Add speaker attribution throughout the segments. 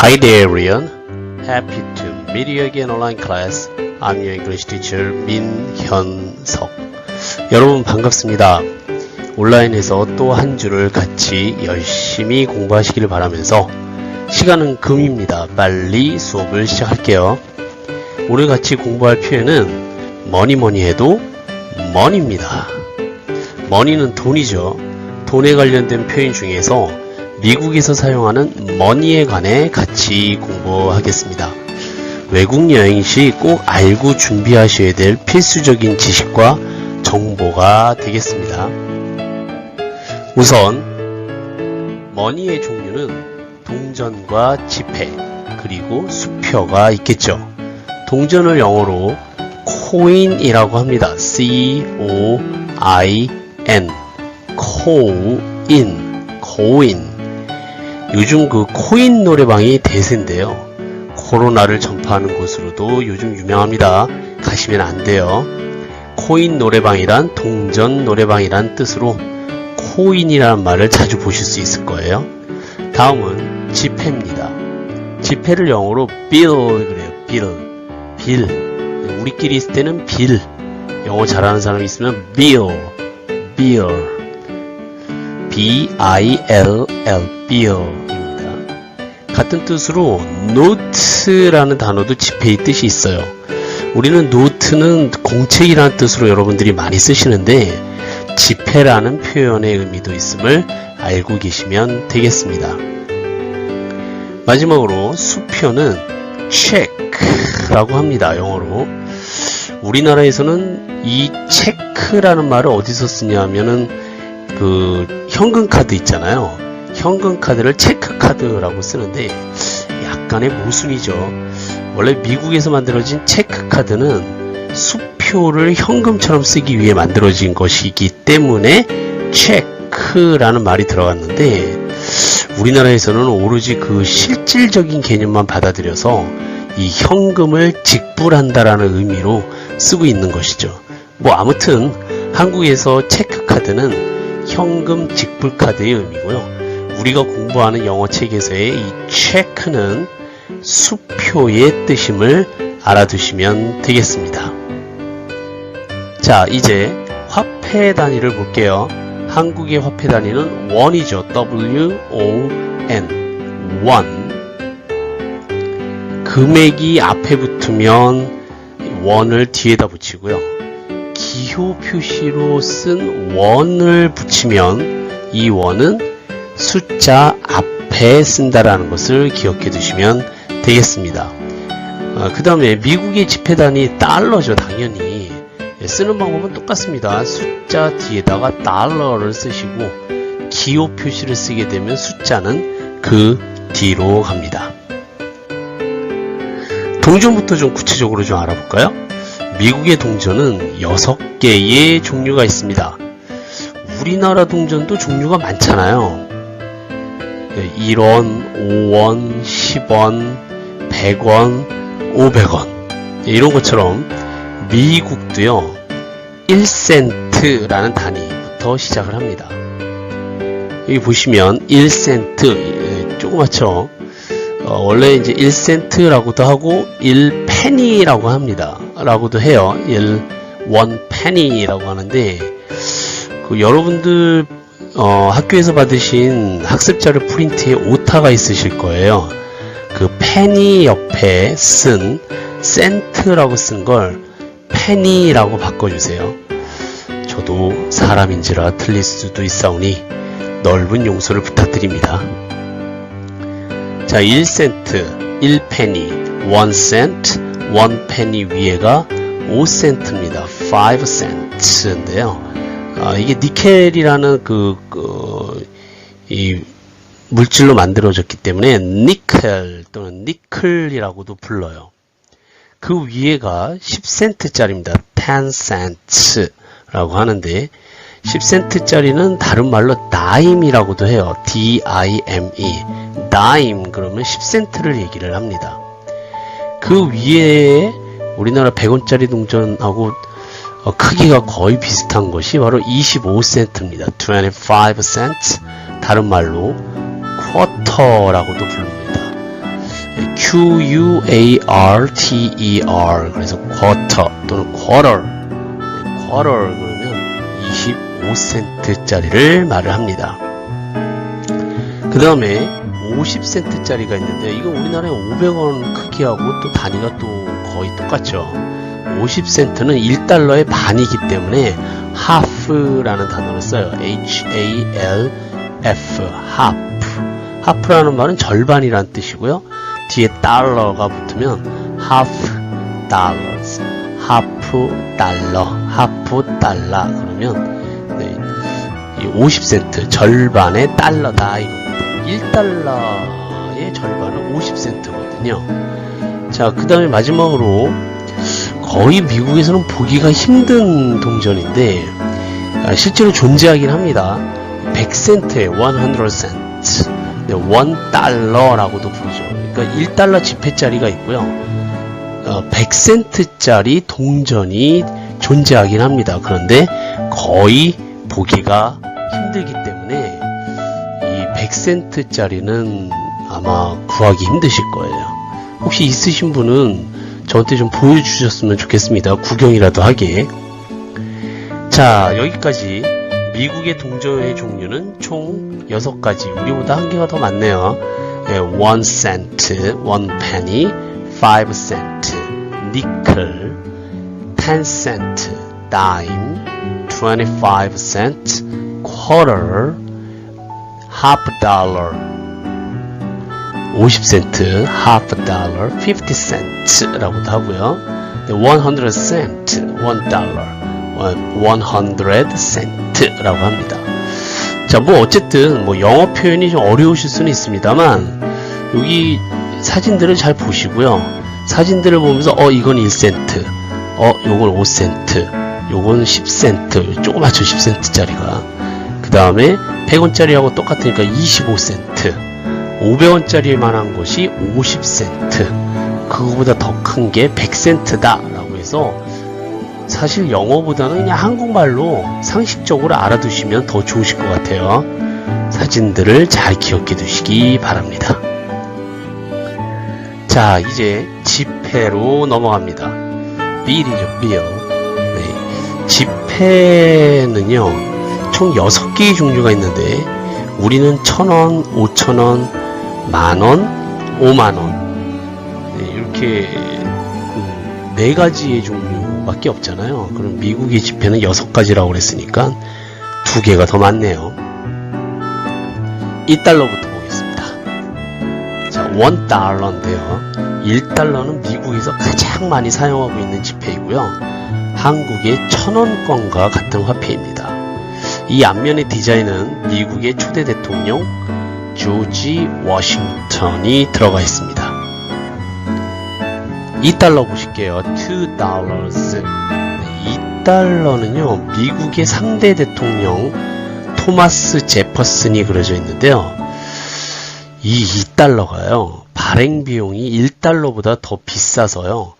Speaker 1: Hi there, Ryan. Happy to meet you again online class. I'm your English teacher 민현석. 여러분 반갑습니다. 온라인에서 또 한 주를 같이 열심히 공부하시기를 바라면서 시간은 금입니다. 빨리 수업을 시작할게요. 오늘 같이 공부할 표현은 뭐니 뭐니 해도 money입니다. money는 돈이죠. 돈에 관련된 표현 중에서 미국에서 사용하는 money에 관해 같이 공부하겠습니다. 외국 여행 시 꼭 알고 준비하셔야 될 필수적인 지식과 정보가 되겠습니다. 우선 머니의 종류는 동전과 지폐 그리고 수표가 있겠죠. 동전을 영어로 coin이라고 합니다. C O I N coin coin 요즘 그 코인 노래방이 대세인데요. 코로나를 전파하는 곳으로도 요즘 유명합니다. 가시면 안 돼요. 코인 노래방이란 동전 노래방이란 뜻으로 코인이라는 말을 자주 보실 수 있을 거예요. 다음은 지폐입니다. 지폐를 영어로 bill 그래요. bill. 빌. 우리끼리 있을 때는 빌. 영어 잘하는 사람이 있으면 bill. bill. B-I-L-L. Bill입니다. 같은 뜻으로 note라는 단어도 지폐의 뜻이 있어요. 우리는 노트는 공책이라는 뜻으로 여러분들이 많이 쓰시는데 지폐라는 표현의 의미도 있음을 알고 계시면 되겠습니다. 마지막으로 수표는 check라고 합니다. 영어로. 우리나라에서는 이 체크라는 말을 어디서 쓰냐 하면은 그 현금 카드 있잖아요. 현금 카드를 체크 카드라고 쓰는데 약간의 모순이죠. 원래 미국에서 만들어진 체크 카드는 수표를 현금처럼 쓰기 위해 만들어진 것이기 때문에 체크라는 말이 들어갔는데 우리나라에서는 오로지 그 실질적인 개념만 받아들여서 이 현금을 직불한다라는 의미로 쓰고 있는 것이죠. 뭐 아무튼 한국에서 체크 카드는 현금 직불 카드의 의미고요. 우리가 공부하는 영어 책에서의 이 체크는 수표의 뜻임을 알아두시면 되겠습니다. 자, 이제 화폐 단위를 볼게요. 한국의 화폐 단위는 원이죠. W-O-N. 원. 금액이 앞에 붙으면 원을 뒤에다 붙이고요. 기호 표시로 쓴 원을 붙이면 이 원은 숫자 앞에 쓴다라는 것을 기억해 두시면 되겠습니다. 그 다음에 미국의 지폐 단위 달러죠, 당연히. 예, 쓰는 방법은 똑같습니다. 숫자 뒤에다가 달러를 쓰시고 기호 표시를 쓰게 되면 숫자는 그 뒤로 갑니다. 동전부터 좀 구체적으로 좀 알아볼까요? 미국의 동전은 6개의 종류가 있습니다. 우리나라 동전도 종류가 많잖아요. 1원, 5원, 10원, 100원, 500원. 이런 것처럼 미국도요, 1센트라는 단위부터 시작을 합니다. 여기 보시면 1센트, 조그맣죠? 어, 원래 이제 1센트라고도 하고 1페니라고 합니다. 라고도 해요. 1, 1페니라고 하는데 그 여러분들 어, 학교에서 받으신 학습자료 프린트에 오타가 있으실 거예요. 그 페니 옆에 쓴 센트라고 쓴 걸 페니라고 바꿔주세요. 저도 사람인지라 틀릴 수도 있사오니 넓은 용서를 부탁드립니다. 자, 1센트, 1페니, 1센트, 1페니 위에가 5센트입니다. 5센트인데요. 아, 이게 니켈이라는 그, 그, 이 물질로 만들어졌기 때문에 니켈 또는 니클이라고도 불러요. 그 위에가 10센트짜리입니다. 10센트라고 하는데 10센트짜리는 다른 말로 다임이라고도 해요. D-I-M-E. 다임 그러면 10센트를 얘기를 합니다. 그 위에 우리나라 100원짜리 동전하고 어, 크기가 거의 비슷한 것이 바로 25센트입니다. 25 cents. 다른 말로 쿼터라고도 부릅니다. Q-U-A-R-T-E-R 그래서 quarter 또는 네, quarter 그러면 25센트짜리를 말을 합니다. 그 다음에 50센트짜리가 있는데 이거 우리나라에 500원 크기하고 또 단위가 또 거의 똑같죠. 50센트는 1달러의 반이기 때문에 half라는 단어를 써요. H-A-L-F half half라는 말은 절반이란 뜻이고요. 뒤에 달러가 붙으면 half dollars half 달러 half 달러 그러면 네, 50센트 절반의 달러다 이겁니다. 1달러의 절반은 50센트거든요. 자, 그 다음에 마지막으로 거의 미국에서는 보기가 힘든 동전인데 아, 실제로 존재하긴 합니다. 100센트에 100센트, 네, 1달러라고도 부르죠. 그러니까 1달러 지폐짜리가 있고요. 어, 100센트짜리 동전이 존재하긴 합니다. 그런데 거의 보기가 힘들기 때문에 이 100센트짜리는 아마 구하기 힘드실 거예요. 혹시 있으신 분은 저한테 좀 보여주셨으면 좋겠습니다. 구경이라도 하게. 자, 여기까지 미국의 동전의 종류는 총 6가지. 우리보다 한 개가 더 많네요. 예, 1 cent, 1 penny, 5 cent, nickel, 10 cent, dime, 25 cent, quarter, half dollar, 50센트, half dollar, 50 cent라고도 하고요. 네, 100 cent, 1 dollar, 100 cent라고 합니다. 자, 뭐 어쨌든 뭐 영어 표현이 좀 어려우실 수는 있습니다만 여기 사진들을 잘 보시고요. 사진들을 보면서 어 이건 1센트, 어 요건 5센트, 요건 10센트, 조그맣죠 10센트짜리가. 그 다음에 100원짜리하고 똑같으니까 25센트. 500원짜리 만한 것이 50센트. 그거보다 더 큰 게 100센트다. 라고 해서 사실 영어보다는 그냥 한국말로 상식적으로 알아두시면 더 좋으실 것 같아요. 사진들을 잘 기억해 두시기 바랍니다. 자, 이제 지폐로 넘어갑니다. 빌이죠, 빌. 네. 지폐는요, 총 6개의 종류가 있는데, 우리는 천원, 오천원, 만원, 오만원. 네, 이렇게, 음, 네 가지의 종류밖에 없잖아요. 그럼 미국의 지폐는 6가지라고 그랬으니까, 두 개가 더 많네요. 1달러부터 보겠습니다. 자, 1달러인데요. 1달러는 미국에서 가장 많이 사용하고 있는 지폐이고요. 한국의 천원권과 같은 화폐입니다. 이 앞면의 디자인은 미국의 초대 대통령 조지 워싱턴이 들어가 있습니다. 2달러 보실게요. 2달러스. 2달러는요, 미국의 상대 대통령 토마스 제퍼슨이 그려져 있는데요. 이 2달러가요, 발행 비용이 1달러보다 더 비싸서요,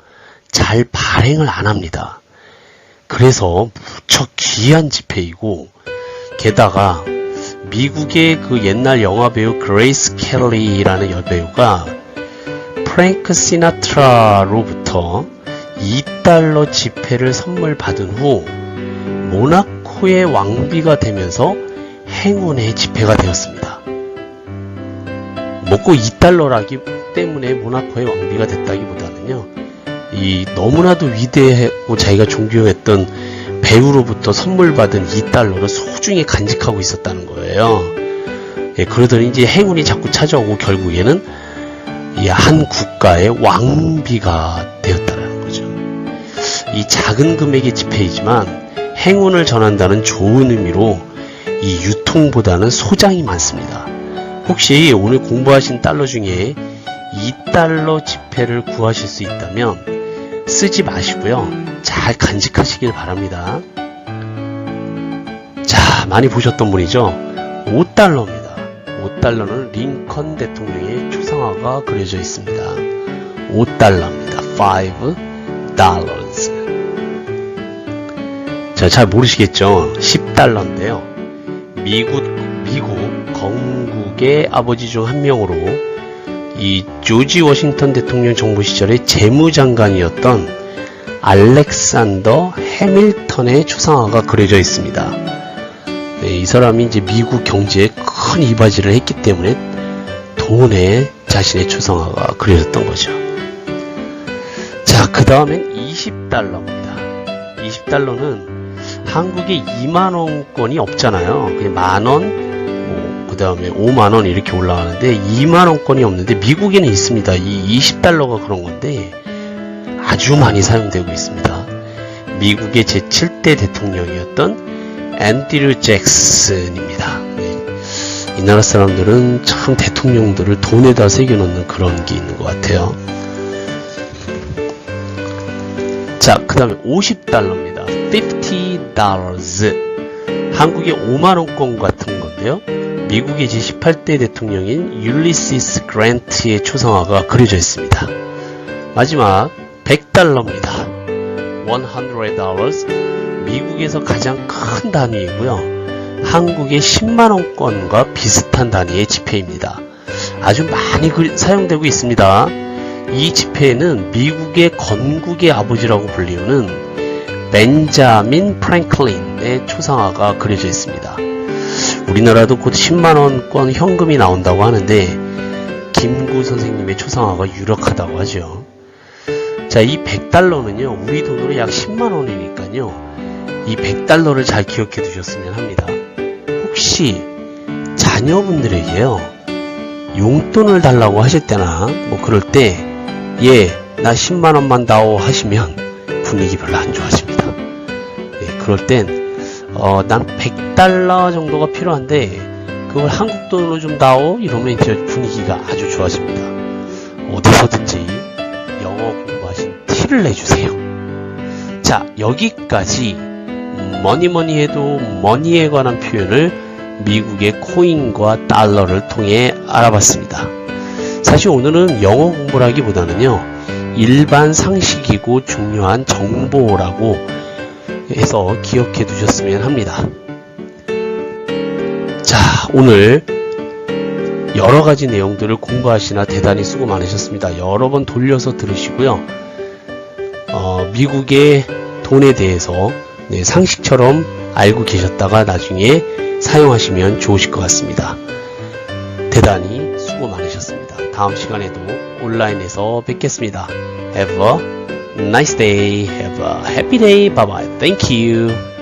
Speaker 1: 잘 발행을 안 합니다. 그래서 무척 귀한 지폐이고, 게다가 미국의 그 옛날 영화 배우 그레이스 켈리라는 여배우가 프랭크 시나트라로부터 2달러 지폐를 선물 받은 후 모나코의 왕비가 되면서 행운의 지폐가 되었습니다. 먹고 2달러라기 때문에 모나코의 왕비가 됐다기보다는요, 이 너무나도 위대하고 자기가 존경했던 배우로부터 선물 받은 2달러를 소중히 간직하고 있었다는 거예요. 예, 그러더니 이제 행운이 자꾸 찾아오고 결국에는 이 한 국가의 왕비가 되었다는 거죠. 이 작은 금액의 지폐이지만 행운을 전한다는 좋은 의미로 이 유통보다는 소장이 많습니다. 혹시 오늘 공부하신 달러 중에 2달러 지폐를 구하실 수 있다면 쓰지 마시고요. 잘 간직하시길 바랍니다. 자, 많이 보셨던 분이죠? 5달러입니다. 5달러는 링컨 대통령의 초상화가 그려져 있습니다. 5달러입니다. 5 dollars. 자, 잘 모르시겠죠? 10달러인데요. 미국, 미국 건국의 아버지 중 한 명으로 이 조지 워싱턴 대통령 정부 시절에 재무장관이었던 알렉산더 해밀턴의 초상화가 그려져 있습니다. 네, 이 사람이 이제 미국 경제에 큰 이바지를 했기 때문에 돈에 자신의 초상화가 그려졌던 거죠. 자, 그 다음엔 20달러입니다. 20달러는 한국에 2만원권이 없잖아요. 만원, 뭐, 그 다음에 5만원 이렇게 올라가는데 2만원권이 없는데 미국에는 있습니다. 이 20달러가 그런 건데 아주 많이 사용되고 있습니다. 미국의 제7대 대통령이었던 앤드류 잭슨입니다. 네. 이 나라 사람들은 참 대통령들을 돈에다 새겨놓는 그런 게 있는 것 같아요. 자, 그 다음에 50달러입니다. 50dollars. 한국의 5만원권 같은 건데요. 미국의 제18대 대통령인 율리시스 그랜트의 초상화가 그려져 있습니다. 마지막 100달러입니다. 100dollars. 미국에서 가장 큰 단위이고요. 한국의 10만원권과 비슷한 단위의 지폐입니다. 아주 많이 그- 사용되고 있습니다. 이 지폐에는 미국의 건국의 아버지라고 불리우는 벤자민 프랭클린의 초상화가 그려져 있습니다. 우리나라도 곧 10만원권 현금이 나온다고 하는데 김구 선생님의 초상화가 유력하다고 하죠. 자, 이 100달러는요, 우리 돈으로 약 10만원이니까요, 이 100달러를 잘 기억해 두셨으면 합니다. 혹시 자녀분들에게요, 용돈을 달라고 하실 때나, 뭐 그럴 때, 예, 나 10만원만 다오 하시면 분위기 별로 안 좋아집니다. 예, 그럴 땐, 어, 난 100달러 정도가 필요한데, 그걸 한국 돈으로 좀 다오? 이러면 분위기가 아주 좋아집니다. 어디서든지 영어 공부하신 티를 내주세요. 자, 여기까지 뭐니 뭐니 해도 머니에 관한 표현을 미국의 코인과 달러를 통해 알아봤습니다. 사실 오늘은 영어 공부라기보다는요, 일반 상식이고 중요한 정보라고 해서 기억해 두셨으면 합니다. 자, 오늘 여러 가지 내용들을 공부하시나 대단히 수고 많으셨습니다. 여러 번 돌려서 들으시고요. 어, 미국의 돈에 대해서 네, 상식처럼 알고 계셨다가 나중에 사용하시면 좋으실 것 같습니다. 대단히 수고 많으셨습니다. 다음 시간에도 온라인에서 뵙겠습니다. Have a nice day. Have a happy day. Bye bye. Thank you.